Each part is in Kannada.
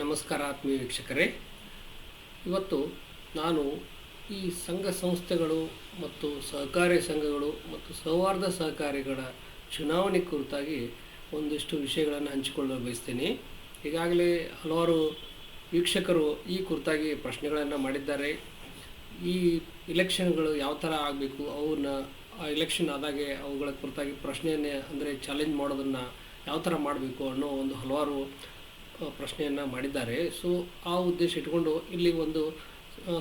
ನಮಸ್ಕಾರ ಆತ್ಮೀಯ ವೀಕ್ಷಕರೇ. ಇವತ್ತು ನಾನು ಈ ಸಂಘ ಸಂಸ್ಥೆಗಳು ಮತ್ತು ಸಹಕಾರಿ ಸಂಘಗಳು ಮತ್ತು ಸೌಹಾರ್ದ ಸಹಕಾರಿಗಳ ಚುನಾವಣೆ ಕುರಿತಾಗಿ ಒಂದಿಷ್ಟು ವಿಷಯಗಳನ್ನು ಹಂಚಿಕೊಳ್ಳಲು ಬಯಸ್ತೀನಿ. ಈಗಾಗಲೇ ಹಲವಾರು ವೀಕ್ಷಕರು ಈ ಕುರಿತಾಗಿ ಪ್ರಶ್ನೆಗಳನ್ನು ಮಾಡಿದ್ದಾರೆ. ಈ ಇಲೆಕ್ಷನ್ಗಳು ಯಾವ ಥರ ಆಗಬೇಕು ಅವನ್ನ ಆ ಇಲೆಕ್ಷನ್ ಆದಾಗೆ ಅವುಗಳ ಕುರಿತಾಗಿ ಪ್ರಶ್ನೆಯನ್ನೇ, ಅಂದರೆ ಚಾಲೆಂಜ್ ಮಾಡೋದನ್ನು ಯಾವ ಥರ ಮಾಡಬೇಕು ಅನ್ನೋ ಒಂದು ಹಲವಾರು ಪ್ರಶ್ನೆಯನ್ನು ಮಾಡಿದ್ದಾರೆ. ಸೊ ಆ ಉದ್ದೇಶ ಇಟ್ಕೊಂಡು ಇಲ್ಲಿ ಒಂದು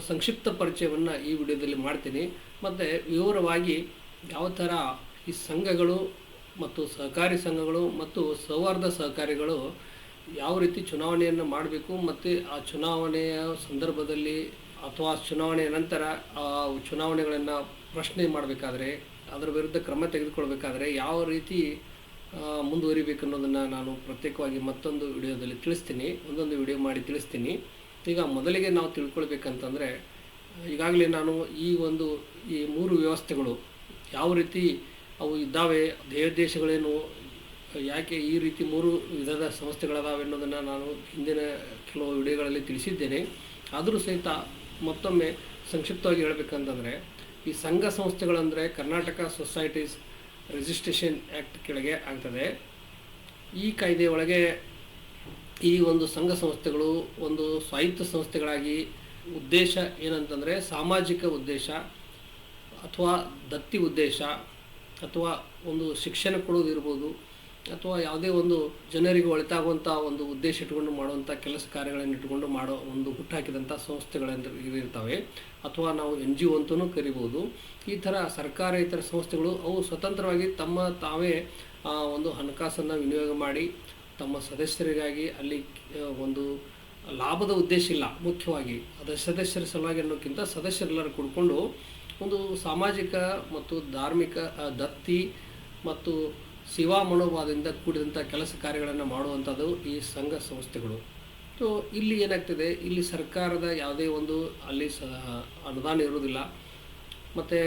ಸಂಕ್ಷಿಪ್ತ ಪರಿಚಯವನ್ನು ಈ ವಿಡಿಯೋದಲ್ಲಿ ಮಾಡ್ತೀನಿ. ಮತ್ತು ವಿವರವಾಗಿ ಯಾವ ಥರ ಈ ಸಂಘಗಳು ಮತ್ತು ಸಹಕಾರಿ ಸಂಘಗಳು ಮತ್ತು ಸೌಹಾರ್ದ ಸಹಕಾರಿಗಳು ಯಾವ ರೀತಿ ಚುನಾವಣೆಯನ್ನು ಮಾಡಬೇಕು ಮತ್ತು ಆ ಚುನಾವಣೆಯ ಸಂದರ್ಭದಲ್ಲಿ ಅಥವಾ ಚುನಾವಣೆಯ ನಂತರ ಆ ಚುನಾವಣೆಗಳನ್ನು ಪ್ರಶ್ನೆ ಮಾಡಬೇಕಾದ್ರೆ, ಅದರ ವಿರುದ್ಧ ಕ್ರಮ ತೆಗೆದುಕೊಳ್ಬೇಕಾದ್ರೆ ಯಾವ ರೀತಿ ಆ, ಮುಂದುವರಿಬೇಕು ಅನ್ನೋದನ್ನು ನಾನು ಪ್ರತ್ಯೇಕವಾಗಿ ಮತ್ತೊಂದು ವಿಡಿಯೋದಲ್ಲಿ ತಿಳಿಸ್ತೀನಿ. ಒಂದೊಂದು ವಿಡಿಯೋ ಮಾಡಿ ತಿಳಿಸ್ತೀನಿ. ಈಗ ಮೊದಲಿಗೆ ನಾವು ತಿಳ್ಕೊಳ್ಬೇಕಂತಂದರೆ ಈಗಾಗಲೇ ನಾನು ಈ ಒಂದು ಈ ಮೂರು ವ್ಯವಸ್ಥೆಗಳು ಯಾವ ರೀತಿ ಅವು ಇದ್ದಾವೆ ದೇಶಗಳೇನು ಯಾಕೆ ಈ ರೀತಿ ಮೂರು ವಿಧದ ಸಂಸ್ಥೆಗಳದಾವೆ ಅನ್ನೋದನ್ನು ನಾನು ಹಿಂದಿನ ಕೆಲವು ವಿಡಿಯೋಗಳಲ್ಲಿ ತಿಳಿಸಿದ್ದೇನೆ. ಆದರೂ ಸಹಿತ ಮತ್ತೊಮ್ಮೆ ಸಂಕ್ಷಿಪ್ತವಾಗಿ ಹೇಳಬೇಕಂತಂದರೆ ಈ ಸಂಘ ಸಂಸ್ಥೆಗಳಂದರೆ ಕರ್ನಾಟಕ ಸೊಸೈಟೀಸ್ ರಿಜಿಸ್ಟ್ರೇಷನ್ ಆ್ಯಕ್ಟ್ ಕೆಳಗೆ ಆಗ್ತದೆ. ಈ ಕಾಯ್ದೆ ಒಳಗೆ ಈ ಒಂದು ಸಂಘ ಸಂಸ್ಥೆಗಳು, ಒಂದು ಸ್ವಾಯತ್ತ ಸಂಸ್ಥೆಗಳಾಗಿ ಉದ್ದೇಶ ಏನಂತಂದರೆ ಸಾಮಾಜಿಕ ಉದ್ದೇಶ ಅಥವಾ ದತ್ತಿ ಉದ್ದೇಶ ಅಥವಾ ಒಂದು ಶಿಕ್ಷಣ ಕೊಡೋದಿರ್ಬೋದು ಅಥವಾ ಯಾವುದೇ ಒಂದು ಜನರಿಗೆ ಒಳಿತಾಗುವಂಥ ಒಂದು ಉದ್ದೇಶ ಇಟ್ಕೊಂಡು ಮಾಡುವಂಥ ಕೆಲಸ ಕಾರ್ಯಗಳನ್ನು ಇಟ್ಕೊಂಡು ಮಾಡೋ ಒಂದು ಹುಟ್ಟಾಕಿದಂಥ ಸಂಸ್ಥೆಗಳೆಂದು ಇರ್ತವೆ. ಅಥವಾ ನಾವು ಎನ್ ಜಿ ಒ ಅಂತಲೂ ಕರಿಬೋದು. ಈ ಥರ ಸರ್ಕಾರೇತರ ಸಂಸ್ಥೆಗಳು ಅವು ಸ್ವತಂತ್ರವಾಗಿ ತಮ್ಮ ತಾವೇ ಒಂದು ಹಣಕಾಸನ್ನು ವಿನಿಯೋಗ ಮಾಡಿ ತಮ್ಮ ಸದಸ್ಯರಿಗಾಗಿ ಅಲ್ಲಿ ಒಂದು ಲಾಭದ ಉದ್ದೇಶ ಇಲ್ಲ ಮುಖ್ಯವಾಗಿ. ಅದು ಸದಸ್ಯರ ಸಲುವಾಗಿ ಅನ್ನೋಕ್ಕಿಂತ ಸದಸ್ಯರೆಲ್ಲರೂ ಕೂಡ್ಕೊಂಡು ಒಂದು ಸಾಮಾಜಿಕ ಮತ್ತು ಧಾರ್ಮಿಕ ದತ್ತಿ ಮತ್ತು ಸೇವಾ ಮನೋಭಾವದಿಂದ ಕೂಡಿದಂಥ ಕೆಲಸ ಕಾರ್ಯಗಳನ್ನು ಮಾಡುವಂಥದ್ದು ಈ ಸಂಘ ಸಂಸ್ಥೆಗಳು. ಸೊ ಇಲ್ಲಿ ಏನಾಗ್ತದೆ? ಇಲ್ಲಿ ಸರ್ಕಾರದ ಯಾವುದೇ ಒಂದು ಅಲ್ಲಿ ಸ, ಅನುದಾನ ಇರುವುದಿಲ್ಲ. ಮತ್ತು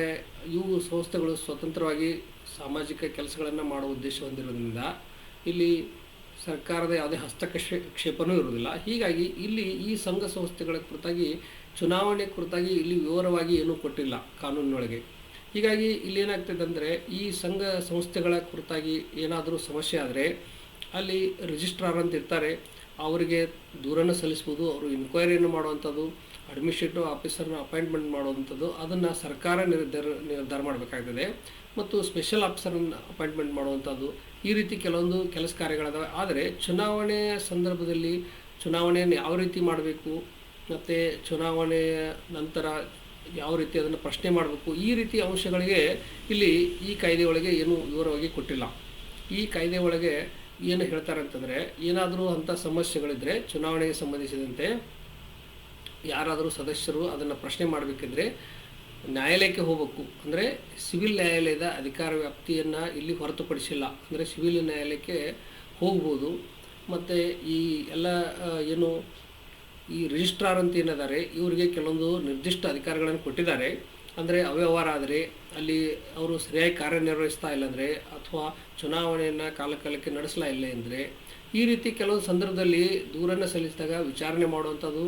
ಇವು ಸಂಸ್ಥೆಗಳು ಸ್ವತಂತ್ರವಾಗಿ ಸಾಮಾಜಿಕ ಕೆಲಸಗಳನ್ನು ಮಾಡುವ ಉದ್ದೇಶ ಹೊಂದಿರೋದ್ರಿಂದ ಇಲ್ಲಿ ಸರ್ಕಾರದ ಯಾವುದೇ ಹಸ್ತಕ್ಷೇಪನೂ ಕ್ಷೇಪನೂ ಇರುವುದಿಲ್ಲ. ಹೀಗಾಗಿ ಇಲ್ಲಿ ಈ ಸಂಘ ಸಂಸ್ಥೆಗಳ ಕುರಿತಾಗಿ, ಚುನಾವಣೆ ಕುರಿತಾಗಿ ಇಲ್ಲಿ ವಿವರವಾಗಿ ಏನೂ ಕೊಟ್ಟಿಲ್ಲ ಕಾನೂನಿನೊಳಗೆ. ಹೀಗಾಗಿ ಇಲ್ಲಿ ಏನಾಗ್ತದೆ ಅಂದರೆ ಈ ಸಂಘ ಸಂಸ್ಥೆಗಳ ಕುರಿತಾಗಿ ಏನಾದರೂ ಸಮಸ್ಯೆ ಆದರೆ ಅಲ್ಲಿ ರಿಜಿಸ್ಟ್ರಾರ್ ಅಂತ ಇರ್ತಾರೆ. ಅವರಿಗೆ ದೂರನ್ನು ಸಲ್ಲಿಸ್ಬೋದು. ಅವರು ಇನ್ಕ್ವೈರಿಯನ್ನು ಮಾಡುವಂಥದ್ದು ಅಡ್ಮಿನಿಸ್ಟ್ರೇಟಿವ್ ಆಫೀಸರ್ನ ಅಪಾಯಿಂಟ್ಮೆಂಟ್ ಮಾಡುವಂಥದ್ದು, ಅದನ್ನು ಸರ್ಕಾರ ನಿರ್ಧಾರ ನಿರ್ಧಾರ ಮಾಡಬೇಕಾಗ್ತದೆ. ಮತ್ತು ಸ್ಪೆಷಲ್ ಆಫೀಸರನ್ನು ಅಪಾಯಿಂಟ್ಮೆಂಟ್ ಮಾಡುವಂಥದ್ದು, ಈ ರೀತಿ ಕೆಲವೊಂದು ಕೆಲಸ ಕಾರ್ಯಗಳದಾವೆ. ಆದರೆ ಚುನಾವಣೆಯ ಸಂದರ್ಭದಲ್ಲಿ ಚುನಾವಣೆಯನ್ನು ಯಾವ ರೀತಿ ಮಾಡಬೇಕು, ಮತ್ತು ಚುನಾವಣೆಯ ನಂತರ ಯಾವ ರೀತಿ ಅದನ್ನು ಪ್ರಶ್ನೆ ಮಾಡಬೇಕು, ಈ ರೀತಿ ಅಂಶಗಳಿಗೆ ಇಲ್ಲಿ ಈ ಕಾಯ್ದೆಯೊಳಗೆ ಏನು ವಿವರವಾಗಿ ಕೊಟ್ಟಿಲ್ಲ. ಈ ಕಾಯ್ದೆ ಒಳಗೆ ಏನು ಹೇಳ್ತಾರೆ ಅಂತಂದರೆ, ಏನಾದರೂ ಅಂಥ ಸಮಸ್ಯೆಗಳಿದ್ದರೆ ಚುನಾವಣೆಗೆ ಸಂಬಂಧಿಸಿದಂತೆ ಯಾರಾದರೂ ಸದಸ್ಯರು ಅದನ್ನು ಪ್ರಶ್ನೆ ಮಾಡಬೇಕಿದ್ರೆ ನ್ಯಾಯಾಲಯಕ್ಕೆ ಹೋಗಬೇಕು. ಅಂದರೆ ಸಿವಿಲ್ ನ್ಯಾಯಾಲಯದ ಅಧಿಕಾರ ವ್ಯಾಪ್ತಿಯನ್ನು ಇಲ್ಲಿ ಹೊರತುಪಡಿಸಿಲ್ಲ. ಅಂದರೆ ಸಿವಿಲ್ ನ್ಯಾಯಾಲಯಕ್ಕೆ ಹೋಗ್ಬೋದು. ಮತ್ತು ಈ ಎಲ್ಲ ಏನು ಈ ರಿಜಿಸ್ಟ್ರಾರ್ ಅಂತ ಏನಿದ್ದಾರೆ, ಇವರಿಗೆ ಕೆಲವೊಂದು ನಿರ್ದಿಷ್ಟ ಅಧಿಕಾರಗಳನ್ನು ಕೊಟ್ಟಿದ್ದಾರೆ. ಅಂದರೆ ಅವ್ಯವಹಾರ ಆದರೆ ಅಲ್ಲಿ ಅವರು ಸರಿಯಾಗಿ ಕಾರ್ಯನಿರ್ವಹಿಸ್ತಾ ಇಲ್ಲಾಂದರೆ ಅಥವಾ ಚುನಾವಣೆಯನ್ನು ಕಾಲಕಾಲಕ್ಕೆ ನಡೆಸಲಾ ಇಲ್ಲ ಅಂದರೆ ಈ ರೀತಿ ಕೆಲವೊಂದು ಸಂದರ್ಭದಲ್ಲಿ ದೂರನ್ನು ಸಲ್ಲಿಸಿದಾಗ ವಿಚಾರಣೆ ಮಾಡುವಂಥದ್ದು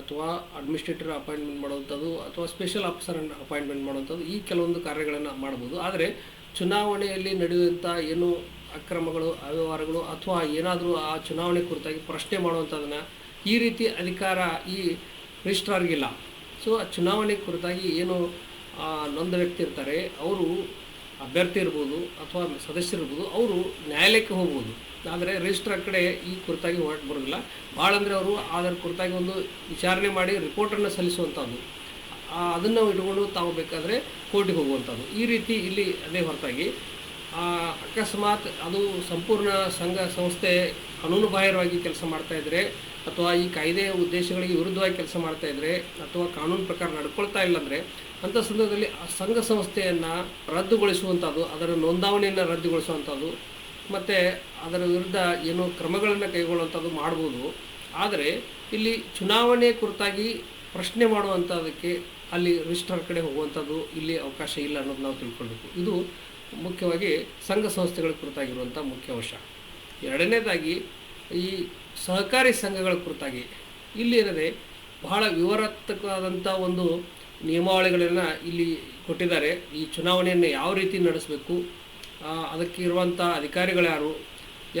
ಅಥವಾ ಅಡ್ಮಿನಿಸ್ಟ್ರೇಟರ್ ಅಪಾಯಿಂಟ್ಮೆಂಟ್ ಮಾಡುವಂಥದ್ದು ಅಥವಾ ಸ್ಪೆಷಲ್ ಆಫೀಸರನ್ನು ಅಪಾಯಿಂಟ್ಮೆಂಟ್ ಮಾಡುವಂಥದ್ದು ಈ ಕೆಲವೊಂದು ಕಾರ್ಯಗಳನ್ನು ಮಾಡ್ಬೋದು ಆದರೆ ಚುನಾವಣೆಯಲ್ಲಿ ನಡೆಯುವಂಥ ಏನು ಅಕ್ರಮಗಳು, ಅವ್ಯವಹಾರಗಳು ಅಥವಾ ಏನಾದರೂ ಆ ಚುನಾವಣೆ ಕುರಿತಾಗಿ ಪ್ರಶ್ನೆ ಮಾಡುವಂಥದ್ದನ್ನು ಈ ರೀತಿ ಅಧಿಕಾರ ಈ ರಿಜಿಸ್ಟ್ರಾರ್ಗಿಲ್ಲ. ಸೊ, ಆ ಚುನಾವಣೆ ಕುರಿತಾಗಿ ಏನು ನೊಂದ ವ್ಯಕ್ತಿ ಇರ್ತಾರೆ, ಅವರು ಅಭ್ಯರ್ಥಿ ಇರ್ಬೋದು ಅಥವಾ ಸದಸ್ಯರಿರ್ಬೋದು ಅವರು ನ್ಯಾಯಾಲಯಕ್ಕೆ ಹೋಗ್ಬೋದು. ಆದರೆ ರಿಜಿಸ್ಟ್ರಾರ್ ಕಡೆ ಈ ಕುರಿತಾಗಿ ಹೊರಟು ಬರೋದಿಲ್ಲ. ಭಾಳ ಅಂದರೆ ಅವರು ಅದರ ಕುರಿತಾಗಿ ಒಂದು ವಿಚಾರಣೆ ಮಾಡಿ ರಿಪೋರ್ಟನ್ನು ಸಲ್ಲಿಸುವಂಥದ್ದು. ಅದನ್ನು ಇಟ್ಕೊಂಡು ತಾವು ಬೇಕಾದರೆ ಕೋರ್ಟಿಗೆ ಹೋಗುವಂಥದ್ದು. ಈ ರೀತಿ ಇಲ್ಲಿ ಅದೇ ಹೊರತಾಗಿ ಅಕಸ್ಮಾತ್ ಅದು ಸಂಪೂರ್ಣ ಸಂಘ ಸಂಸ್ಥೆ ಕಾನೂನು ಬಾಹಿರವಾಗಿ ಕೆಲಸ ಮಾಡ್ತಾ ಇದ್ದರೆ ಅಥವಾ ಈ ಕಾಯ್ದೆಯ ಉದ್ದೇಶಗಳಿಗೆ ವಿರುದ್ಧವಾಗಿ ಕೆಲಸ ಮಾಡ್ತಾ ಇದ್ದರೆ ಅಥವಾ ಕಾನೂನು ಪ್ರಕಾರ ನಡ್ಕೊಳ್ತಾ ಇಲ್ಲ ಅಂದರೆ ಅಂಥ ಸಂದರ್ಭದಲ್ಲಿ ಆ ಸಂಘ ಸಂಸ್ಥೆಯನ್ನು ರದ್ದುಗೊಳಿಸುವಂಥದ್ದು ಅದರ ನೋಂದಾವಣೆಯನ್ನು ರದ್ದುಗೊಳಿಸುವಂಥದ್ದು ಮತ್ತು ಅದರ ವಿರುದ್ಧ ಏನು ಕ್ರಮಗಳನ್ನು ಕೈಗೊಳ್ಳುವಂಥದ್ದು ಮಾಡ್ಬೋದು. ಆದರೆ ಇಲ್ಲಿ ಚುನಾವಣೆ ಕುರಿತಾಗಿ ಪ್ರಶ್ನೆ ಮಾಡುವಂಥದ್ದಕ್ಕೆ ಅಲ್ಲಿ ರಿಜಿಸ್ಟ್ರಾರ್ ಕಡೆ ಹೋಗುವಂಥದ್ದು ಇಲ್ಲಿ ಅವಕಾಶ ಇಲ್ಲ ಅನ್ನೋದು ನಾವು ತಿಳ್ಕೊಳ್ಬೇಕು. ಇದು ಮುಖ್ಯವಾಗಿ ಸಂಘ ಸಂಸ್ಥೆಗಳ ಕುರಿತಾಗಿರುವಂಥ ಮುಖ್ಯ ಅಂಶ. ಎರಡನೇದಾಗಿ ಈ ಸಹಕಾರಿ ಸಂಘಗಳ ಕುರಿತಾಗಿ ಇಲ್ಲಿ ಏನಿದೆ ಬಹಳ ವಿವರತ್ಮಕವಾದಂಥ ಒಂದು ನಿಯಮಾವಳಿಗಳನ್ನು ಇಲ್ಲಿ ಕೊಟ್ಟಿದ್ದಾರೆ. ಈ ಚುನಾವಣೆಯನ್ನು ಯಾವ ರೀತಿ ನಡೆಸಬೇಕು ಅದಕ್ಕೆ ಇರುವಂಥ ಅಧಿಕಾರಿಗಳು ಯಾರು,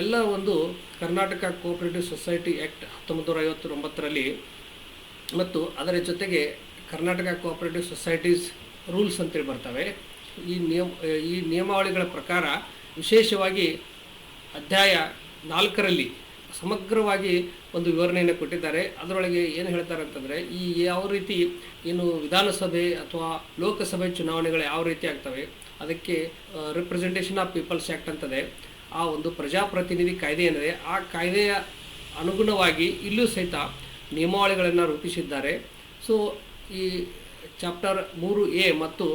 ಎಲ್ಲ ಒಂದು ಕರ್ನಾಟಕ ಕೋಆಪರೇಟಿವ್ ಸೊಸೈಟಿ ಆ್ಯಕ್ಟ್ ಹತ್ತೊಂಬತ್ತು ನೂರ ಐವತ್ತೊಂಬತ್ತರಲ್ಲಿ ಮತ್ತು ಅದರ ಜೊತೆಗೆ ಕರ್ನಾಟಕ ಕೋಆಪರೇಟಿವ್ ಸೊಸೈಟೀಸ್ ರೂಲ್ಸ್ ಅಂತೇಳಿ ಬರ್ತವೆ. ಈ ನಿಯಮ ಈ ನಿಯಮಾವಳಿಗಳ ಪ್ರಕಾರ ವಿಶೇಷವಾಗಿ ಅಧ್ಯಾಯ ನಾಲ್ಕರಲ್ಲಿ ಸಮಗ್ರವಾಗಿ ಒಂದು ವಿವರಣೆಯನ್ನು ಕೊಟ್ಟಿದ್ದಾರೆ. ಅದರೊಳಗೆ ಏನು ಹೇಳ್ತಾರೆ ಅಂತಂದರೆ, ಈ ಯಾವ ರೀತಿ ಏನು ವಿಧಾನಸಭೆ ಅಥವಾ ಲೋಕಸಭೆ ಚುನಾವಣೆಗಳು ಯಾವ ರೀತಿ ಆಗ್ತವೆ, ಅದಕ್ಕೆ ರಿಪ್ರೆಸೆಂಟೇಷನ್ ಆಫ್ ಪೀಪಲ್ಸ್ ಆ್ಯಕ್ಟ್ ಅಂತದೆ. ಆ ಒಂದು ಪ್ರಜಾಪ್ರತಿನಿಧಿ ಕಾಯ್ದೆ ಏನಿದೆ, ಆ ಕಾಯ್ದೆಯ ಅನುಗುಣವಾಗಿ ಇಲ್ಲೂ ಸಹಿತ ನಿಯಮಾವಳಿಗಳನ್ನು ರೂಪಿಸಿದ್ದಾರೆ. ಸೊ ಈ ಚಾಪ್ಟರ್ ಮೂರು ಎ ಮತ್ತು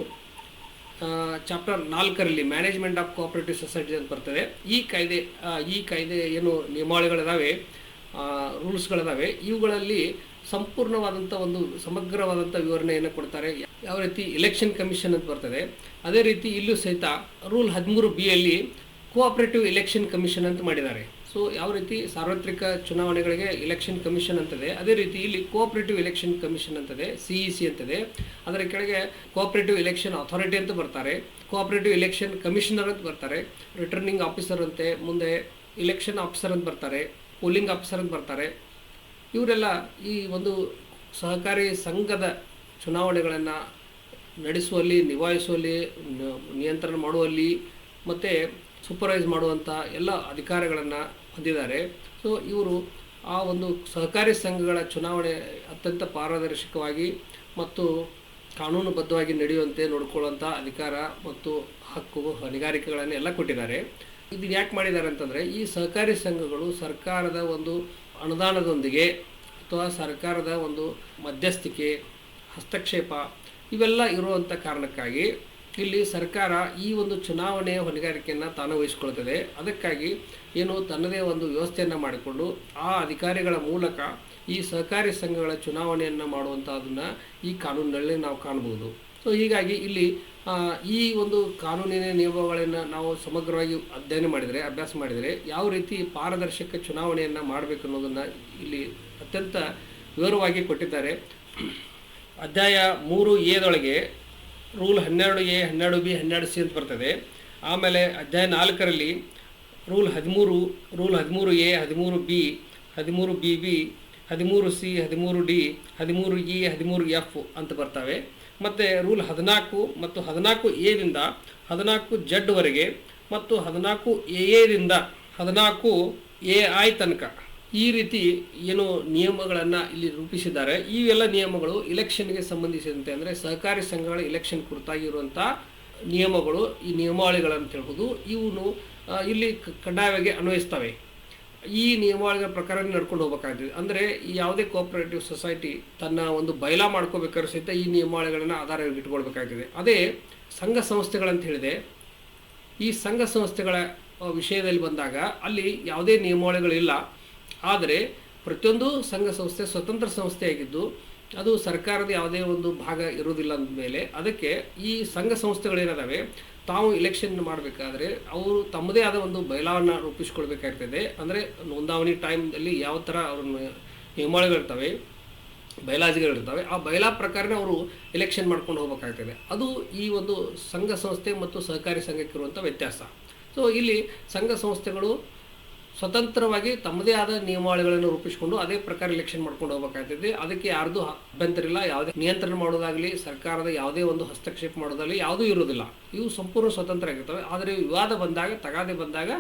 ಚಾಪ್ಟರ್ ನಾಲ್ಕರಲ್ಲಿ ಮ್ಯಾನೇಜ್ಮೆಂಟ್ ಆಫ್ ಕೋಆಪರೇಟಿವ್ ಸೊಸೈಟಿ ಅಂತ ಬರ್ತದೆ. ಈ ಕಾಯ್ದೆ ಈ ಕಾಯ್ದೆ ಏನು ನಿಯಮಾವಳಿಗಳಿದಾವೆ ರೂಲ್ಸ್ಗಳಿದಾವೆ ಇವುಗಳಲ್ಲಿ ಸಂಪೂರ್ಣವಾದಂಥ ಒಂದು ಸಮಗ್ರವಾದಂಥ ವಿವರಣೆಯನ್ನು ಕೊಡ್ತಾರೆ. ಯಾವ ರೀತಿ ಎಲೆಕ್ಷನ್ ಕಮಿಷನ್ ಅಂತ ಬರ್ತದೆ, ಅದೇ ರೀತಿ ಇಲ್ಲೂ ಸಹಿತ ರೂಲ್ ಹದಿಮೂರು ಬಿಯಲ್ಲಿ ಕೋಆಪರೇಟಿವ್ ಎಲೆಕ್ಷನ್ ಕಮಿಷನ್ ಅಂತ ಮಾಡಿದ್ದಾರೆ. ಸೊ ಯಾವ ರೀತಿ ಸಾರ್ವತ್ರಿಕ ಚುನಾವಣೆಗಳಿಗೆ ಎಲೆಕ್ಷನ್ ಕಮಿಷನ್ ಅಂತದೆ, ಅದೇ ರೀತಿ ಇಲ್ಲಿ ಕೋಆಪರೇಟಿವ್ ಎಲೆಕ್ಷನ್ ಕಮಿಷನ್ ಅಂತದೆ ಸಿ ಇ ಸಿ ಅಂತದೆ. ಅದರ ಕೆಳಗೆ ಕೋಆಪರೇಟಿವ್ ಎಲೆಕ್ಷನ್ ಅಥಾರಿಟಿ ಅಂತ ಬರ್ತಾರೆ. ಕೋಆಪರೇಟಿವ್ ಎಲೆಕ್ಷನ್ ಕಮಿಷನರ್ ಅಂತ ಬರ್ತಾರೆ. ರಿಟರ್ನಿಂಗ್ ಆಫೀಸರ್ ಅಂತೆ, ಮುಂದೆ ಎಲೆಕ್ಷನ್ ಆಫೀಸರ್ ಅಂತ ಬರ್ತಾರೆ. ಪೋಲಿಂಗ್ ಆಫೀಸರ್ ಅಂತ ಬರ್ತಾರೆ. ಇವರೆಲ್ಲ ಈ ಒಂದು ಸಹಕಾರಿ ಸಂಘದ ಚುನಾವಣೆಗಳನ್ನು ನಡೆಸುವಲ್ಲಿ, ನಿಭಾಯಿಸುವಲ್ಲಿ ನಿಯಂತ್ರಣ ಮಾಡುವಲ್ಲಿ, ಮತ್ತು ಸೂಪರ್ವೈಸ್ ಮಾಡುವಂಥ ಎಲ್ಲ ಅಧಿಕಾರಗಳನ್ನು ಹೊಂದಿದ್ದಾರೆ. ಸೊ ಇವರು ಆ ಒಂದು ಸಹಕಾರಿ ಸಂಘಗಳ ಚುನಾವಣೆ ಅತ್ಯಂತ ಪಾರದರ್ಶಕವಾಗಿ ಮತ್ತು ಕಾನೂನುಬದ್ಧವಾಗಿ ನಡೆಯುವಂತೆ ನೋಡಿಕೊಳ್ಳುವಂಥ ಅಧಿಕಾರ ಮತ್ತು ಹಕ್ಕು ಹೊಣೆಗಾರಿಕೆಗಳನ್ನು ಎಲ್ಲ ಕೊಟ್ಟಿದ್ದಾರೆ. ಇದು ಯಾಕೆ ಮಾಡಿದ್ದಾರೆ ಅಂತಂದರೆ, ಈ ಸಹಕಾರಿ ಸಂಘಗಳು ಸರ್ಕಾರದ ಒಂದು ಅನುದಾನದೊಂದಿಗೆ ಅಥವಾ ಸರ್ಕಾರದ ಒಂದು ಮಧ್ಯಸ್ಥಿಕೆ, ಹಸ್ತಕ್ಷೇಪ ಇವೆಲ್ಲ ಇರುವಂಥ ಕಾರಣಕ್ಕಾಗಿ ಇಲ್ಲಿ ಸರ್ಕಾರ ಈ ಒಂದು ಚುನಾವಣೆಯ ಹೊಣೆಗಾರಿಕೆಯನ್ನು ತಾನು ವಹಿಸಿಕೊಳ್ತದೆ. ಅದಕ್ಕಾಗಿ ಏನು ತನ್ನದೇ ಒಂದು ವ್ಯವಸ್ಥೆಯನ್ನು ಮಾಡಿಕೊಂಡು ಆ ಅಧಿಕಾರಿಗಳ ಮೂಲಕ ಈ ಸಹಕಾರಿ ಸಂಘಗಳ ಚುನಾವಣೆಯನ್ನು ಮಾಡುವಂಥದ್ದನ್ನು ಈ ಕಾನೂನಿನಲ್ಲಿ ನಾವು ಕಾಣ್ಬೋದು. ಸೊ ಹೀಗಾಗಿ ಇಲ್ಲಿ ಈ ಒಂದು ಕಾನೂನಿನ ನಿಯಮಗಳನ್ನು ನಾವು ಸಮಗ್ರವಾಗಿ ಅಧ್ಯಯನ ಮಾಡಿದರೆ, ಅಭ್ಯಾಸ ಮಾಡಿದರೆ ಯಾವ ರೀತಿ ಪಾರದರ್ಶಕ ಚುನಾವಣೆಯನ್ನು ಮಾಡಬೇಕು ಅನ್ನೋದನ್ನು ಇಲ್ಲಿ ಅತ್ಯಂತ ವಿವರವಾಗಿ ಕೊಟ್ಟಿದ್ದಾರೆ. ಅಧ್ಯಾಯ ಮೂರು ಎದೊಳಗೆ ರೂಲ್ ಹನ್ನೆರಡು ಎ, ಹನ್ನೆರಡು ಬಿ, ಹನ್ನೆರಡು ಸಿ ಅಂತ ಬರ್ತದೆ. ಆಮೇಲೆ ಅಧ್ಯಾಯ ನಾಲ್ಕರಲ್ಲಿ ರೂಲ್ ಹದಿಮೂರು ರೂಲ್ ಹದಿಮೂರು ಎ, ಹದಿಮೂರು ಬಿ ಹದಿಮೂರು ಬಿ ಬಿ, ಹದಿಮೂರು ಸಿ, ಹದಿಮೂರು ಡಿ, ಹದಿಮೂರು ಇ, ಹದಿಮೂರು ಎಫ್ ಅಂತ ಬರ್ತವೆ. ಮತ್ತು ರೂಲ್ ಹದಿನಾಲ್ಕು ಮತ್ತು ಹದಿನಾಲ್ಕು ಎದಿಂದ ಹದಿನಾಲ್ಕು ಜಡ್ವರೆಗೆ ಮತ್ತು ಹದಿನಾಲ್ಕು ಎ ಎದಿಂದ ಹದಿನಾಲ್ಕು ಎ ಐ ತನಕ. ಈ ರೀತಿ ಏನು ನಿಯಮಗಳನ್ನು ಇಲ್ಲಿ ರೂಪಿಸಿದ್ದಾರೆ. ಈ ಎಲ್ಲ ನಿಯಮಗಳು ಇಲೆಕ್ಷನ್ಗೆ ಸಂಬಂಧಿಸಿದಂತೆ ಅಂದರೆ ಸಹಕಾರಿ ಸಂಘಗಳ ಇಲೆಕ್ಷನ್ ಕುರಿತಾಗಿರುವಂಥ ನಿಯಮಗಳು, ಈ ನಿಯಮಾವಳಿಗಳಂತ ಹೇಳ್ಬೋದು. ಇವನು ಇಲ್ಲಿ ಕಡ್ಡಾಯವಾಗಿ ಅನ್ವಯಿಸ್ತವೆ. ಈ ನಿಯಮಾವಳಿಗಳ ಪ್ರಕಾರ ನಡ್ಕೊಂಡು ಹೋಗ್ಬೇಕಾಗ್ತದೆ. ಅಂದರೆ ಯಾವುದೇ ಕೋಆಪರೇಟಿವ್ ಸೊಸೈಟಿ ತನ್ನ ಒಂದು ಬಯಲ ಮಾಡ್ಕೋಬೇಕಾದ್ರೆ ಸಹಿತ ಈ ನಿಯಮಾವಳಿಗಳನ್ನು ಆಧಾರವಾಗಿ ಇಟ್ಕೊಳ್ಬೇಕಾಗ್ತದೆ. ಅದೇ ಸಂಘ ಸಂಸ್ಥೆಗಳಂತ ಹೇಳಿದೆ. ಈ ಸಂಘ ಸಂಸ್ಥೆಗಳ ವಿಷಯದಲ್ಲಿ ಬಂದಾಗ ಅಲ್ಲಿ ಯಾವುದೇ ನಿಯಮಾವಳಿಗಳಿಲ್ಲ. ಆದರೆ ಪ್ರತಿಯೊಂದು ಸಂಘ ಸಂಸ್ಥೆ ಸ್ವತಂತ್ರ ಸಂಸ್ಥೆಯಾಗಿದ್ದು ಅದು ಸರ್ಕಾರದ ಯಾವುದೇ ಒಂದು ಭಾಗ ಇರುವುದಿಲ್ಲ ಅಂದಮೇಲೆ ಅದಕ್ಕೆ ಈ ಸಂಘ ಸಂಸ್ಥೆಗಳೇನಿದಾವೆ? ತಾವು ಇಲೆಕ್ಷನ್ ಮಾಡಬೇಕಾದ್ರೆ ಅವರು ತಮ್ಮದೇ ಆದ ಒಂದು ಬಯಲಾವನ್ನು ರೂಪಿಸ್ಕೊಳ್ಬೇಕಾಗ್ತದೆ. ಅಂದರೆ ನೋಂದಾವಣಿ ಟೈಮ್ದಲ್ಲಿ ಯಾವ ಥರ ಅವ್ರ ನಿಯಮಾವಳಿಗಳಿರ್ತವೆ ಬಯಲಾಜಿಗಳಿರ್ತವೆ, ಆ ಬಯಲಾ ಪ್ರಕಾರನೇ ಅವರು ಎಲೆಕ್ಷನ್ ಮಾಡ್ಕೊಂಡು ಹೋಗ್ಬೇಕಾಗ್ತದೆ. ಅದು ಈ ಒಂದು ಸಂಘ ಸಂಸ್ಥೆ ಮತ್ತು ಸಹಕಾರಿ ಸಂಘಕ್ಕಿರುವಂಥ ವ್ಯತ್ಯಾಸ. ಸೊ ಇಲ್ಲಿ ಸಂಘ ಸಂಸ್ಥೆಗಳು ಸ್ವತಂತ್ರವಾಗಿ ತಮ್ಮದೇ ಆದ ನಿಯಮಾವಳಿಗಳನ್ನು ರೂಪಿಸಿಕೊಂಡು ಅದೇ ಪ್ರಕಾರ ಎಲೆಕ್ಷನ್ ಮಾಡ್ಕೊಂಡು ಹೋಗ್ಬೇಕಾಗ್ತದೆ ಅದಕ್ಕೆ ಯಾರ್ದು ಅಭ್ಯಂತರಿಲ್ಲ ಯಾವುದೇ ನಿಯಂತ್ರಣ ಮಾಡೋದಾಗಲಿ, ಸರ್ಕಾರದ ಯಾವುದೇ ಒಂದು ಹಸ್ತಕ್ಷೇಪ ಮಾಡೋದಾಗಲಿ ಯಾವುದೂ ಇರೋದಿಲ್ಲ ಇವು ಸಂಪೂರ್ಣ ಸ್ವತಂತ್ರ ಆಗಿರ್ತವೆ. ಆದರೆ ವಿವಾದ ಬಂದಾಗ, ತಗಾದೆ ಬಂದಾಗ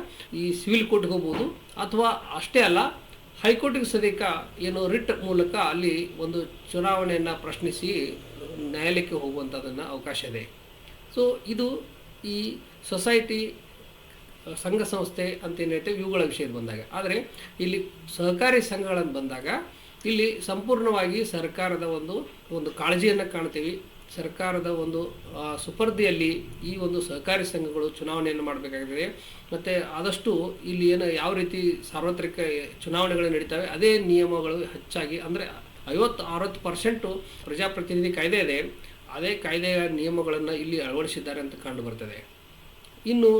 ಈ ಸಿವಿಲ್ ಕೋರ್ಟ್ಗೆ ಹೋಗ್ಬೋದು. ಅಥವಾ ಅಷ್ಟೇ ಅಲ್ಲ, ಹೈಕೋರ್ಟಿಗೆ ಸದೀಕ ಏನು ರಿಟ್ ಮೂಲಕ ಅಲ್ಲಿ ಒಂದು ಚುನಾವಣೆಯನ್ನು ಪ್ರಶ್ನಿಸಿ ನ್ಯಾಯಾಲಯಕ್ಕೆ ಹೋಗುವಂಥದ್ದನ್ನು ಅವಕಾಶ ಇದೆ. ಸೊ ಇದು ಈ ಸೊಸೈಟಿ ಸಂಘ ಸಂಸ್ಥೆ ಅಂತ ಏನೈತೆ ಇವುಗಳ ವಿಷಯದ ಬಂದಾಗ. ಆದರೆ ಇಲ್ಲಿ ಸಹಕಾರಿ ಸಂಘಗಳನ್ನು ಬಂದಾಗ ಇಲ್ಲಿ ಸಂಪೂರ್ಣವಾಗಿ ಸರ್ಕಾರದ ಒಂದು ಒಂದು ಕಾಳಜಿಯನ್ನು ಕಾಣ್ತೀವಿ. ಸರ್ಕಾರದ ಒಂದು ಸುಪರ್ದಿಯಲ್ಲಿ ಈ ಒಂದು ಸಹಕಾರಿ ಸಂಘಗಳು ಚುನಾವಣೆಯನ್ನು ಮಾಡಬೇಕಾಗಿದೆ. ಮತ್ತು ಆದಷ್ಟು ಇಲ್ಲಿ ಏನು ಯಾವ ರೀತಿ ಸಾರ್ವತ್ರಿಕ ಚುನಾವಣೆಗಳು ನಡೀತವೆ, ಅದೇ ನಿಯಮಗಳು ಹೆಚ್ಚಾಗಿ ಅಂದರೆ ಐವತ್ತು, ಅರವತ್ತು ಪರ್ಸೆಂಟು ಪ್ರಜಾಪ್ರತಿನಿಧಿ ಕಾಯ್ದೆ ಇದೆ. ಅದೇ ಕಾಯ್ದೆಯ ನಿಯಮಗಳನ್ನು ಇಲ್ಲಿ ಅಳವಡಿಸಿದ್ದಾರೆ ಅಂತ ಕಂಡು ಬರ್ತದೆ. ಇನ್ನು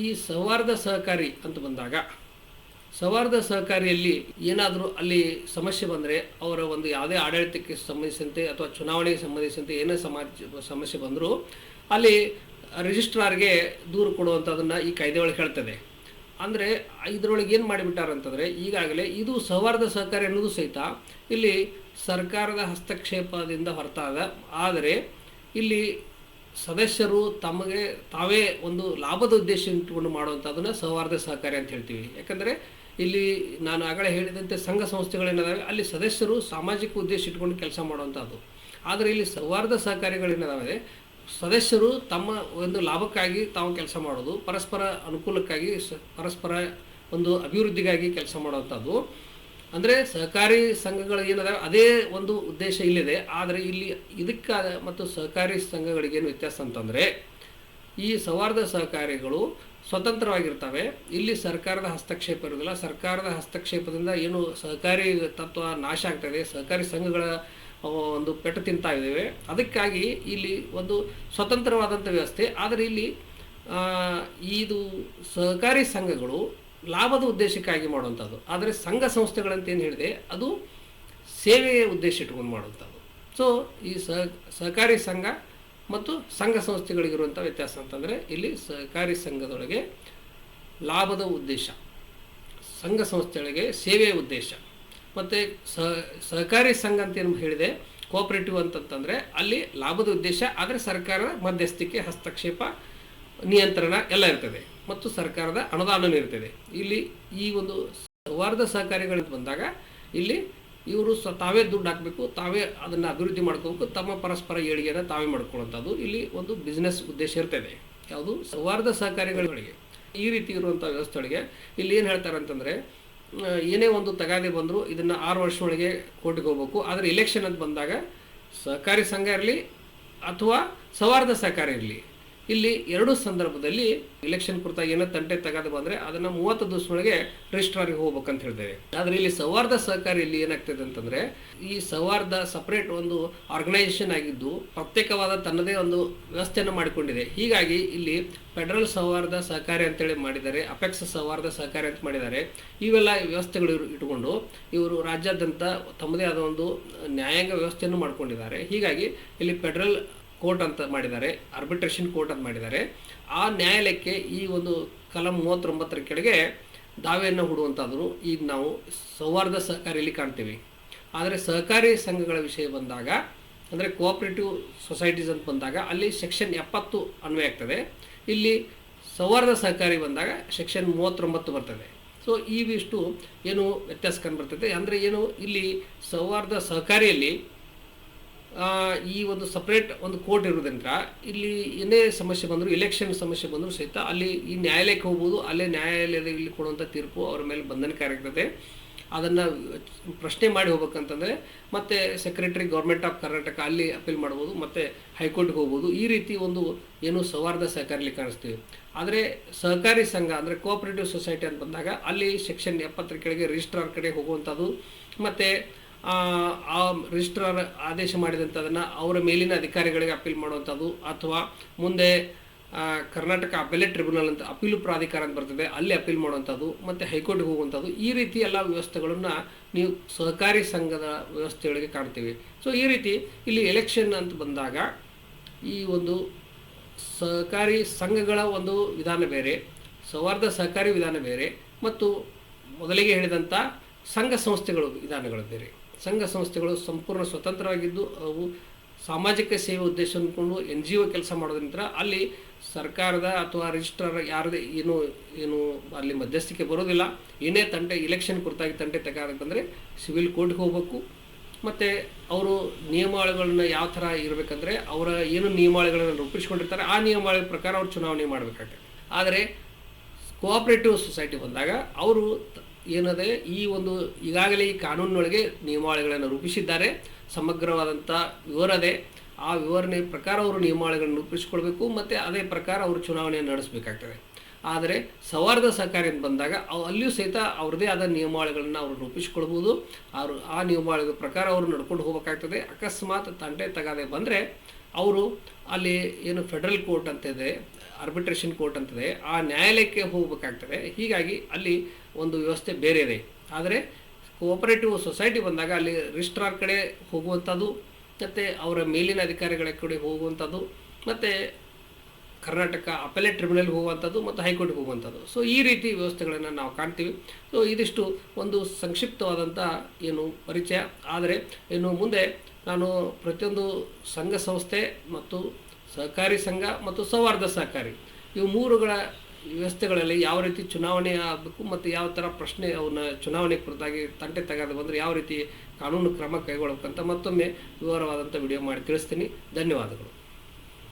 ಈ ಸೌಹಾರ್ದ ಸಹಕಾರಿ ಅಂತ ಬಂದಾಗ, ಸೌಹಾರ್ದ ಸಹಕಾರಿಯಲ್ಲಿ ಏನಾದರೂ ಅಲ್ಲಿ ಸಮಸ್ಯೆ ಬಂದರೆ ಅವರ ಒಂದು ಯಾವುದೇ ಆಡಳಿತಕ್ಕೆ ಸಂಬಂಧಿಸಿದಂತೆ ಅಥವಾ ಚುನಾವಣೆಗೆ ಸಂಬಂಧಿಸಿದಂತೆ ಏನೇ ಸಮಾಜ, ಸಮಸ್ಯೆ ಬಂದರೂ ಅಲ್ಲಿ ರಿಜಿಸ್ಟ್ರಾರ್ಗೆ ದೂರು ಕೊಡುವಂಥದ್ದನ್ನು ಈ ಕಾಯ್ದೆ ಒಳಗೆ ಹೇಳ್ತದೆ. ಅಂದರೆ ಇದರೊಳಗೆ ಏನು ಮಾಡಿಬಿಟ್ಟಾರಂತಂದರೆ ಈಗಾಗಲೇ ಇದು ಸೌಹಾರ್ದ ಸಹಕಾರಿ ಅನ್ನೋದು ಸಹಿತ ಇಲ್ಲಿ ಸರ್ಕಾರದ ಹಸ್ತಕ್ಷೇಪದಿಂದ ಹೊರತಾದ, ಆದರೆ ಇಲ್ಲಿ ಸದಸ್ಯರು ತಮಗೆ ತಾವೇ ಒಂದು ಲಾಭದ ಉದ್ದೇಶ ಇಟ್ಟುಕೊಂಡು ಮಾಡುವಂಥದ್ದನ್ನು ಸೌಹಾರ್ದ ಸಹಕಾರಿ ಅಂತ ಹೇಳ್ತೀವಿ. ಯಾಕಂದರೆ ಇಲ್ಲಿ ನಾನು ಆಗಲೇ ಹೇಳಿದಂತೆ ಸಂಘ ಸಂಸ್ಥೆಗಳೇನದಾವೆ ಅಲ್ಲಿ ಸದಸ್ಯರು ಸಾಮಾಜಿಕ ಉದ್ದೇಶ ಇಟ್ಕೊಂಡು ಕೆಲಸ ಮಾಡುವಂಥದ್ದು. ಆದರೆ ಇಲ್ಲಿ ಸೌಹಾರ್ದ ಸಹಕಾರಿಗಳೇನದಾವೆ ಸದಸ್ಯರು ತಮ್ಮ ಒಂದು ಲಾಭಕ್ಕಾಗಿ ತಾವು ಕೆಲಸ ಮಾಡೋದು, ಪರಸ್ಪರ ಅನುಕೂಲಕ್ಕಾಗಿ ಪರಸ್ಪರ ಒಂದು ಅಭಿವೃದ್ಧಿಗಾಗಿ ಕೆಲಸ ಮಾಡುವಂಥದ್ದು. ಅಂದರೆ ಸಹಕಾರಿ ಸಂಘಗಳು ಏನದಾವೆ, ಅದೇ ಒಂದು ಉದ್ದೇಶ ಇಲ್ಲಿದೆ. ಆದರೆ ಇಲ್ಲಿ ಇದಕ್ಕೆ ಮತ್ತು ಸಹಕಾರಿ ಸಂಘಗಳಿಗೇನು ವ್ಯತ್ಯಾಸ ಅಂತಂದರೆ, ಈ ಸೌಹಾರ್ದ ಸಹಕಾರಿಗಳು ಸ್ವತಂತ್ರವಾಗಿರ್ತವೆ. ಇಲ್ಲಿ ಸರ್ಕಾರದ ಹಸ್ತಕ್ಷೇಪ ಇರೋದಿಲ್ಲ ಸರ್ಕಾರದ ಹಸ್ತಕ್ಷೇಪದಿಂದ ಏನು ಸಹಕಾರಿ ತತ್ವ ನಾಶ ಆಗ್ತದೆ ಸಹಕಾರಿ ಸಂಘಗಳ ಒಂದು ಪೆಟ್ಟು ತಿಂತಾ ಇದ್ದೇವೆ. ಅದಕ್ಕಾಗಿ ಇಲ್ಲಿ ಒಂದು ಸ್ವತಂತ್ರವಾದಂಥ ವ್ಯವಸ್ಥೆ. ಆದರೆ ಇಲ್ಲಿ ಇದು ಸಹಕಾರಿ ಸಂಘಗಳು ಲಾಭದ ಉದ್ದೇಶಕ್ಕಾಗಿ ಮಾಡುವಂಥದ್ದು. ಆದರೆ ಸಂಘ ಸಂಸ್ಥೆಗಳಂತ ಏನು ಹೇಳಿದೆ, ಅದು ಸೇವೆಯ ಉದ್ದೇಶ ಇಟ್ಕೊಂಡು ಮಾಡುವಂಥದ್ದು. ಸೊ ಈ ಸಹ, ಸಹಕಾರಿ ಸಂಘ ಮತ್ತು ಸಂಘ ಸಂಸ್ಥೆಗಳಿಗಿರುವಂಥ ವ್ಯತ್ಯಾಸ ಅಂತಂದರೆ, ಇಲ್ಲಿ ಸಹಕಾರಿ ಸಂಘದೊಳಗೆ ಲಾಭದ ಉದ್ದೇಶ, ಸಂಘ ಸಂಸ್ಥೆಗಳಿಗೆ ಸೇವೆಯ ಉದ್ದೇಶ. ಮತ್ತು ಸಹ ಸಹಕಾರಿ ಸಂಘ ಅಂತ ಏನು ಹೇಳಿದೆ ಕೋಆಪರೇಟಿವ್ ಅಂತಂತಂದರೆ, ಅಲ್ಲಿ ಲಾಭದ ಉದ್ದೇಶ, ಆದರೆ ಸರ್ಕಾರದ ಮಧ್ಯಸ್ಥಿಕೆ, ಹಸ್ತಕ್ಷೇಪ, ನಿಯಂತ್ರಣ ಎಲ್ಲ ಇರ್ತದೆ. ಮತ್ತು ಸರ್ಕಾರದ ಅನುದಾನ ಇರ್ತದೆ ಇಲ್ಲಿ ಈ ಒಂದು ವಾರದ ಸಹಕಾರಿಗಳಿಗೆ ಬಂದಾಗ ಇಲ್ಲಿ ಇವರು ಸ ತಾವೇ ದುಡ್ಡು ಹಾಕಬೇಕು, ತಾವೇ ಅದನ್ನು ಅಭಿವೃದ್ಧಿ ಮಾಡ್ಕೋಬೇಕು, ತಮ್ಮ ಪರಸ್ಪರ ಏಳಿಗೆಯನ್ನು ತಾವೇ ಮಾಡ್ಕೊಳ್ಳುವಂಥದ್ದು ಇಲ್ಲಿ ಒಂದು ಬಿಸ್ನೆಸ್ ಉದ್ದೇಶ ಇರ್ತದೆ. ಯಾವುದು? ಸೌಹಾರ್ದ ಸಹಕಾರಿಗಳಿಗೆ. ಈ ರೀತಿ ಇರುವಂಥ ವ್ಯವಸ್ಥೆಗಳಿಗೆ ಇಲ್ಲಿ ಏನು ಹೇಳ್ತಾರೆ ಅಂತಂದರೆ ಏನೇ ಒಂದು ತಗಾದೆ ಬಂದರೂ ಇದನ್ನು ಆರು ವರ್ಷ ಒಳಗೆ ಕೋರ್ಟಿಗೆ ಹೋಗ್ಬೇಕು. ಆದರೆ ಇಲೆಕ್ಷನ್ ಅಂತ ಬಂದಾಗ ಸಹಕಾರಿ ಸಂಘ ಇರಲಿ ಅಥವಾ ಸೌಹಾರ್ದ ಸಹಕಾರ ಇರಲಿ. ಇಲ್ಲಿ ಎರಡು ಸಂದರ್ಭದಲ್ಲಿ ಇಲೆಕ್ಷನ್ ಕುರಿತಾಗಿ ಏನೋ ತಂಟೆ ತಗಾದೆ ಬಂದರೆ ಅದನ್ನು ಮೂವತ್ತು ದಿವಸದೊಳಗೆ ರಿಜಿಸ್ಟ್ರಾರಿಗೆ ಹೋಗ್ಬೇಕಂತ ಹೇಳ್ತೇವೆ. ಆದರೆ ಇಲ್ಲಿ ಸೌಹಾರ್ದ ಸಹಕಾರಿಯಲ್ಲಿ ಏನಾಗ್ತದೆ ಅಂತಂದರೆ ಈ ಸೌಹಾರ್ದ ಸಪ್ರೇಟ್ ಒಂದು ಆರ್ಗನೈಸೇಷನ್ ಆಗಿದ್ದು ಪ್ರತ್ಯೇಕವಾದ ತನ್ನದೇ ಒಂದು ವ್ಯವಸ್ಥೆಯನ್ನು ಮಾಡಿಕೊಂಡಿದೆ. ಹೀಗಾಗಿ ಇಲ್ಲಿ ಫೆಡರಲ್ ಸೌಹಾರ್ದ ಸಹಕಾರಿ ಅಂತೇಳಿ ಮಾಡಿದ್ದಾರೆ ಅಪೆಕ್ಸ್ ಸೌಹಾರ್ದ ಸಹಕಾರಿ ಅಂತ ಮಾಡಿದ್ದಾರೆ. ಇವೆಲ್ಲ ವ್ಯವಸ್ಥೆಗಳು ಇಟ್ಟುಕೊಂಡು ಇವರು ರಾಜ್ಯಾದ್ಯಂತ ತಮ್ಮದೇ ಆದ ಒಂದು ನ್ಯಾಯಾಂಗ ವ್ಯವಸ್ಥೆಯನ್ನು ಮಾಡಿಕೊಂಡಿದ್ದಾರೆ. ಹೀಗಾಗಿ ಇಲ್ಲಿ ಫೆಡರಲ್ ಕೋರ್ಟ್ ಅಂತ ಮಾಡಿದ್ದಾರೆ ಆರ್ಬಿಟ್ರೇಷನ್ ಕೋರ್ಟ್ ಅಂತ ಮಾಡಿದ್ದಾರೆ. ಆ ನ್ಯಾಯಾಲಯಕ್ಕೆ ಈ ಒಂದು ಕಲಂ ಮೂವತ್ತೊಂಬತ್ತರ ಕೆಳಗೆ ದಾವೆಯನ್ನು ಹೂಡುವಂತಾದರೂ ಈಗ ನಾವು ಸೌಹಾರ್ದ ಸಹಕಾರಿಯಲ್ಲಿ ಕಾಣ್ತೀವಿ. ಆದರೆ ಸಹಕಾರಿ ಸಂಘಗಳ ವಿಷಯ ಬಂದಾಗ, ಅಂದರೆ ಕೋಆಪ್ರೇಟಿವ್ ಸೊಸೈಟೀಸ್ ಅಂತ ಬಂದಾಗ, ಅಲ್ಲಿ ಸೆಕ್ಷನ್ ಎಪ್ಪತ್ತು ಅನ್ವಯ ಆಗ್ತದೆ. ಇಲ್ಲಿ ಸೌಹಾರ್ದ ಸಹಕಾರಿ ಬಂದಾಗ ಸೆಕ್ಷನ್ ಮೂವತ್ತೊಂಬತ್ತು ಬರ್ತದೆ. ಸೊ ಇವಿಷ್ಟು ಏನು ವ್ಯತ್ಯಾಸ ಕಂಡು ಬರ್ತದೆ. ಅಂದರೆ ಏನು, ಇಲ್ಲಿ ಸೌಹಾರ್ದ ಸಹಕಾರಿಯಲ್ಲಿ ಈ ಒಂದು ಸಪ್ರೇಟ್ ಒಂದು ಕೋರ್ಟ್ ಇರೋದ್ರಿಂದ ಇಲ್ಲಿ ಏನೇ ಸಮಸ್ಯೆ ಬಂದರೂ ಎಲೆಕ್ಷನ್ ಸಮಸ್ಯೆ ಬಂದರೂ ಸಹಿತ ಅಲ್ಲಿ ಈ ನ್ಯಾಯಾಲಯಕ್ಕೆ ಹೋಗ್ಬೋದು. ಅಲ್ಲೇ ನ್ಯಾಯಾಲಯದಲ್ಲಿ ಕೊಡುವಂಥ ತೀರ್ಪು ಅವರ ಮೇಲೆ ಬಂಧನಕಾರಿರ್ತದೆ ಅದನ್ನು ಪ್ರಶ್ನೆ ಮಾಡಿ ಹೋಗ್ಬೇಕಂತಂದರೆ, ಮತ್ತೆ ಸೆಕ್ರೆಟರಿ ಗೌರ್ಮೆಂಟ್ ಆಫ್ ಕರ್ನಾಟಕ ಅಲ್ಲಿ ಅಪೀಲ್ ಮಾಡ್ಬೋದು, ಮತ್ತು ಹೈಕೋರ್ಟ್ಗೆ ಹೋಗ್ಬೋದು. ಈ ರೀತಿ ಒಂದು ಏನು ಸೌಹಾರ್ದ ಸಹಕಾರಲಿ ಕಾಣಿಸ್ತೀವಿ. ಆದರೆ ಸಹಕಾರಿ ಸಂಘ ಅಂದರೆ ಕೋಆಪರೇಟಿವ್ ಸೊಸೈಟಿ ಅಂತ ಬಂದಾಗ ಅಲ್ಲಿ ಸೆಕ್ಷನ್ ಎಪ್ಪತ್ತರ ಕೆಳಗೆ ರಿಜಿಸ್ಟ್ರಾರ್ ಕಡೆ ಹೋಗುವಂಥದ್ದು ಮತ್ತು ಆ ರಿಜಿಸ್ಟ್ರಾರ್ ಆದೇಶ ಮಾಡಿದಂಥದನ್ನು ಅವರ ಮೇಲಿನ ಅಧಿಕಾರಿಗಳಿಗೆ ಅಪೀಲ್ ಮಾಡುವಂಥದ್ದು ಅಥವಾ ಮುಂದೆ ಕರ್ನಾಟಕ ಅಪೆಲೆಟ್ ಟ್ರಿಬ್ಯುನಲ್ ಅಂತ ಅಪೀಲು ಪ್ರಾಧಿಕಾರ ಅಂತ ಬರ್ತದೆ, ಅಲ್ಲಿ ಅಪೀಲ್ ಮಾಡುವಂಥದ್ದು, ಮತ್ತು ಹೈಕೋರ್ಟ್ಗೆ ಹೋಗುವಂಥದ್ದು, ಈ ರೀತಿ ಎಲ್ಲ ವ್ಯವಸ್ಥೆಗಳನ್ನು ನೀವು ಸಹಕಾರಿ ಸಂಘದ ವ್ಯವಸ್ಥೆಗಳಿಗೆ ಕಾಣ್ತೀವಿ. ಸೊ ಈ ರೀತಿ ಇಲ್ಲಿ ಎಲೆಕ್ಷನ್ ಅಂತ ಬಂದಾಗ ಈ ಒಂದು ಸಹಕಾರಿ ಸಂಘಗಳ ಒಂದು ವಿಧಾನ ಬೇರೆ, ಸೌಹಾರ್ದ ಸಹಕಾರಿ ವಿಧಾನ ಬೇರೆ, ಮತ್ತು ಮೊದಲಿಗೆ ಹೇಳಿದಂಥ ಸಂಘ ಸಂಸ್ಥೆಗಳು ವಿಧಾನಗಳು ಬೇರೆ. ಸಂಘ ಸಂಸ್ಥೆಗಳು ಸಂಪೂರ್ಣ ಸ್ವತಂತ್ರವಾಗಿದ್ದು, ಅವು ಸಾಮಾಜಿಕ ಸೇವೆ ಉದ್ದೇಶ ಅಂದ್ಕೊಂಡು ಎನ್ ಜಿ ಒ ಕೆಲಸ ಮಾಡೋದ್ರಿಂದ ಅಲ್ಲಿ ಸರ್ಕಾರದ ಅಥವಾ ರಿಜಿಸ್ಟ್ರಾರ್ ಯಾರದೇ ಏನು ಏನು ಅಲ್ಲಿ ಮಧ್ಯಸ್ಥಿಕೆ ಬರೋದಿಲ್ಲ. ಏನೇ ತಂಟೆ ಇಲೆಕ್ಷನ್ ಕುರಿತಾಗಿ ತಂಟೆ ತೆಗೆದಂದ್ರೆ ಸಿವಿಲ್ ಕೋರ್ಟ್ಗೆ ಹೋಗ್ಬೇಕು. ಮತ್ತು ಅವರು ನಿಯಮಾವಳಿಗಳನ್ನ ಯಾವ ಥರ ಇರಬೇಕಂದ್ರೆ ಅವರ ಏನು ನಿಯಮಾವಳಿಗಳನ್ನು ರೂಪಿಸ್ಕೊಂಡಿರ್ತಾರೆ, ಆ ನಿಯಮಾವಳಿ ಪ್ರಕಾರ ಅವ್ರು ಚುನಾವಣೆ ಮಾಡಬೇಕಾಗ್ತದೆ ಆದರೆ ಕೋಆಪರೇಟಿವ್ ಸೊಸೈಟಿ ಬಂದಾಗ ಅವರು ಏನದೆ, ಈ ಒಂದು ಈಗಾಗಲೇ ಈ ಕಾನೂನಿನೊಳಗೆ ನಿಯಮಾವಳಿಗಳನ್ನು ರೂಪಿಸಿದ್ದಾರೆ. ಸಮಗ್ರವಾದಂಥ ವಿವರದೆ, ಆ ವಿವರಣೆ ಪ್ರಕಾರ ಅವರು ನಿಯಮಾವಳಿಗಳನ್ನು ರೂಪಿಸಿಕೊಳ್ಬೇಕು, ಮತ್ತು ಅದೇ ಪ್ರಕಾರ ಅವರು ಚುನಾವಣೆಯನ್ನು ನಡೆಸಬೇಕಾಗ್ತದೆ. ಆದರೆ ಸೌಹಾರ್ದ ಸಹಕಾರಿ ಅಂತ ಬಂದಾಗ ಅಲ್ಲಿಯೂ ಸಹಿತ ಅವ್ರದ್ದೇ ಆದ ನಿಯಮಾವಳಿಗಳನ್ನು ಅವರು ರೂಪಿಸಿಕೊಳ್ಬೋದು. ಅವರು ಆ ನಿಯಮಾವಳಿಗಳ ಪ್ರಕಾರ ಅವರು ನಡ್ಕೊಂಡು ಹೋಗಬೇಕಾಗ್ತದೆ. ಅಕಸ್ಮಾತ್ ತಂಟೆ ತಗಾದೆ ಬಂದರೆ, ಅವರು ಅಲ್ಲಿ ಏನು ಫೆಡರಲ್ ಕೋರ್ಟ್ ಅಂತ ಇದೆ ಆರ್ಬಿಟ್ರೇಷನ್ ಕೋರ್ಟ್ ಅಂತಿದೆ, ಆ ನ್ಯಾಯಾಲಯಕ್ಕೆ ಹೋಗಬೇಕಾಗ್ತದೆ. ಹೀಗಾಗಿ ಅಲ್ಲಿ ಒಂದು ವ್ಯವಸ್ಥೆ ಬೇರೆ ಇದೆ. ಆದರೆ ಕೋಆಪರೇಟಿವ್ ಸೊಸೈಟಿ ಬಂದಾಗ ಅಲ್ಲಿ ರಿಜಿಸ್ಟ್ರಾರ್ ಕಡೆ ಹೋಗುವಂಥದ್ದು ಮತ್ತು ಅವರ ಮೇಲಿನ ಅಧಿಕಾರಿಗಳ ಕಡೆ ಹೋಗುವಂಥದ್ದು ಮತ್ತು ಕರ್ನಾಟಕ ಅಪೆಲೆಟ್ ಟ್ರಿಬ್ಯುನಲ್ ಹೋಗುವಂಥದ್ದು ಮತ್ತು ಹೈಕೋರ್ಟ್ಗೆ ಹೋಗುವಂಥದ್ದು ಸೊ ಈ ರೀತಿ ವ್ಯವಸ್ಥೆಗಳನ್ನು ನಾವು ಕಾಣ್ತೀವಿ. ಸೊ ಇದಿಷ್ಟು ಒಂದು ಸಂಕ್ಷಿಪ್ತವಾದಂಥ ಏನು ಪರಿಚಯ. ಆದರೆ, ಇನ್ನು ಮುಂದೆ ನಾನು ಪ್ರತಿಯೊಂದು ಸಂಘ ಸಂಸ್ಥೆ ಮತ್ತು ಸಹಕಾರಿ ಸಂಘ ಮತ್ತು ಸೌಹಾರ್ದ ಸಹಕಾರಿ, ಇವು ಮೂರುಗಳ ವ್ಯವಸ್ಥೆಗಳಲ್ಲಿ ಯಾವ ರೀತಿ ಚುನಾವಣೆ ಆಗಬೇಕು ಮತ್ತು ಯಾವ ಥರ ಪ್ರಶ್ನೆ ಅವನ್ನ ಚುನಾವಣೆ ಕುರಿತಾಗಿ ತಂಟೆ ತೆಗೆದು ಬಂದರೆ ಯಾವ ರೀತಿ ಕಾನೂನು ಕ್ರಮ ಕೈಗೊಳ್ಳಬೇಕಂತ ಮತ್ತೊಮ್ಮೆ ವಿವರವಾದಂಥ ವಿಡಿಯೋ ಮಾಡಿ ತಿಳಿಸ್ತೀನಿ. ಧನ್ಯವಾದಗಳು.